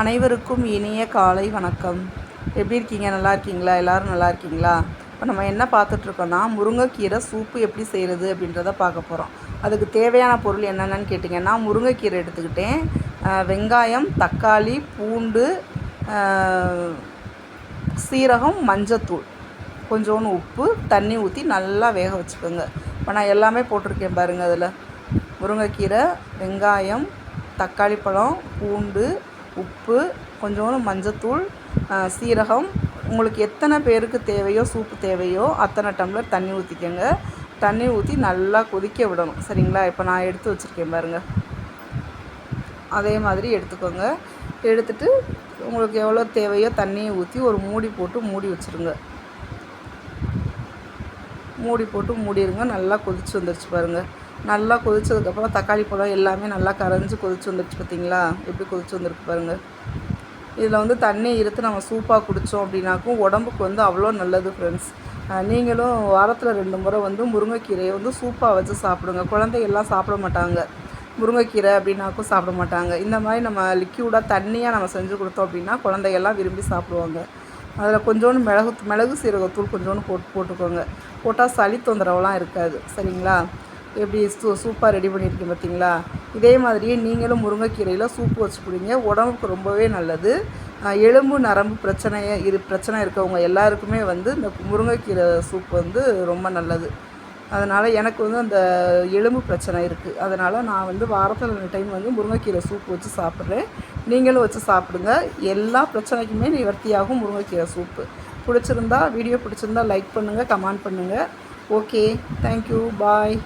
அனைவருக்கும் இனிய காலை வணக்கம். எப்படி இருக்கீங்க? நல்லா இருக்கீங்களா? எல்லோரும் நல்லா இருக்கீங்களா? இப்போ நம்ம என்ன பார்த்துட்ருக்கோன்னா முருங்கைக்கீரை சூப்பு எப்படி செய்கிறது அப்படின்றத பார்க்க போகிறோம் அதுக்கு தேவையான பொருள் என்னென்னு கேட்டிங்கன்னா முருங்கைக்கீரை எடுத்துக்கிட்டேன். வெங்காயம் தக்காளி பூண்டு சீரகம் மஞ்சத்தூள். கொஞ்சோண்டு உப்பு தண்ணி ஊற்றி நல்லா வேக வச்சுக்கோங்க. இப்போ நான் எல்லாமே போட்டிருக்கேன் பாருங்கள் அதில். முருங்கைக்கீரை வெங்காயம் தக்காளி பழம் பூண்டு உப்பு கொஞ்சோண்டு மஞ்சத்தூள் சீரகம். உங்களுக்கு எத்தனை பேருக்கு தேவையோ சூப்பு தேவையோ அத்தனை டம்ளர் தண்ணி ஊற்றிக்கோங்க தண்ணி ஊற்றி நல்லா கொதிக்க விடணும். சரிங்களா? இப்போ நான் எடுத்து வச்சுருக்கேன் பாருங்கள் அதே மாதிரி எடுத்துக்கோங்க. எடுத்துட்டு உங்களுக்கு எவ்வளோ தேவையோ தண்ணியை ஊற்றி ஒரு மூடி போட்டு மூடி வச்சுருங்க. மூடி போட்டு மூடிடுங்க நல்லா கொதிச்சு வந்துருச்சு பாருங்கள் நல்லா கொதித்ததுக்கப்புறம் தக்காளி பழம் எல்லாமே நல்லா கரைஞ்சி கொதிச்சு வந்துருச்சு பார்த்தீங்களா? எப்படி கொதிச்சு வந்துருக்கு பாருங்கள் இதில் வந்து தண்ணி இருத்து நம்ம சூப்பாக குடித்தோம் அப்படின்னாக்கும் உடம்புக்கு வந்து அவ்வளோ நல்லது ஃப்ரெண்ட்ஸ் நீங்களும் வாரத்தில் ரெண்டு முறை வந்து முருங்கைக்கீரையை வந்து சூப்பாக வச்சு சாப்பிடுங்க. குழந்தைகள்லாம் சாப்பிட மாட்டாங்க. முருங்கைக்கீரை அப்படின்னாக்கும் சாப்பிட மாட்டாங்க. இந்த மாதிரி நம்ம லிக்யூடாக தண்ணியாக நம்ம செஞ்சு கொடுத்தோம் அப்படின்னா குழந்தைகள்லாம் விரும்பி சாப்பிடுவாங்க. அதில் கொஞ்சோண்டு மிளகு மிளகு சீரகத்தூள் கொஞ்சோண்டு போட்டு போட்டுக்கோங்க. போட்டால் சளி தொந்தரவுலாம் இருக்காது. சரிங்களா? எப்படி சூ சூப்பாக ரெடி பண்ணியிருக்கேன் பார்த்தீங்களா? இதே மாதிரியே நீங்களும் முருங்கைக்கீரையில் சூப்பு வச்சு குடிங்க. உடம்புக்கு ரொம்பவே நல்லது. எலும்பு நரம்பு பிரச்சனையை இரு பிரச்சனை இருக்கவங்க எல்லாருக்குமே வந்து இந்த முருங்கைக்கீரை சூப் வந்து ரொம்ப நல்லது. அதனால் எனக்கு வந்து அந்த எலும்பு பிரச்சனை இருக்குது அதனால் நான் வந்து வாரத்தில் ரெண்டு டைம் வந்து முருங்கைக்கீரை சூப் வச்சு சாப்பிட்றேன். நீங்களும் வச்சு சாப்பிடுங்க. எல்லா பிரச்சனைக்குமே நிவர்த்தியாகும் முருங்கைக்கீரை சூப்பு பிடிச்சிருந்தா வீடியோ பிடிச்சிருந்தா லைக் பண்ணுங்கள் கமெண்ட் பண்ணுங்கள் ஓகே தேங்க்யூ பாய்